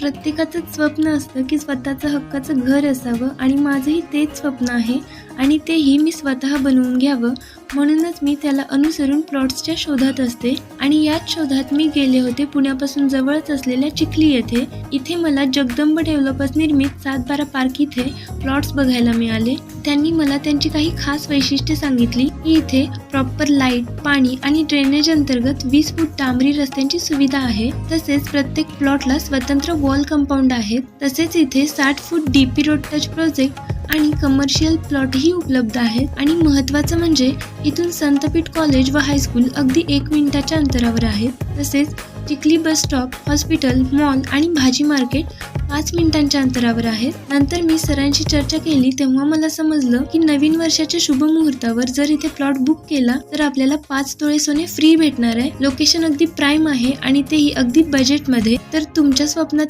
प्रत्येकाचंच स्वप्न असतं की स्वतःचं हक्काचं घर असावं आणि माझंही तेच स्वप्न आहे. आणि तेही मी स्वतः बनवून घ्यावं. म्हणूनच मी त्याला अनुसरून प्लॉट्सच्या शोधात असते आणि याच शोधात मी गेले होते पुण्यापासून जवळच असलेल्या चिखली येथे. इथे मला जगदंब डेव्हलपर्स निर्मित सात बारा पार्क इथे प्लॉट्स बघायला मिळाले. त्यांनी मला त्यांची काही खास वैशिष्ट्ये सांगितली. की इथे प्रॉपर लाइट पाणी आणि ड्रेनेज अंतर्गत वीस फूट डांबरी रस्त्यांची सुविधा आहे. तसेच प्रत्येक प्लॉटला स्वतंत्र वॉल कंपाऊंड आहेत. तसेच इथे साठ foot DP road touch project आणि कमर्शियल प्लॉटही उपलब्ध आहेत. आणि महत्त्वाचं म्हणजे इथून संतपीठ कॉलेज व हायस्कूल अगदी एक मिनिटाच्या अंतरावर आहेत. तसेच Chikhli bus stop hospital mall आणि भाजी मार्केट पाच मिनिटांच्या अंतरावर आहेत. नंतर मी सरांशी चर्चा केली तेव्हा मला समजलं की नवीन वर्षाच्या शुभ मुहूर्तावर जर इथे प्लॉट बुक केला तर आपल्याला पाच तोळे सोने फ्री भेटणार आहे. लोकेशन अगदी प्राईम आहे आणि तेही अगदी बजेटमध्ये तर तुमच्या स्वप्नात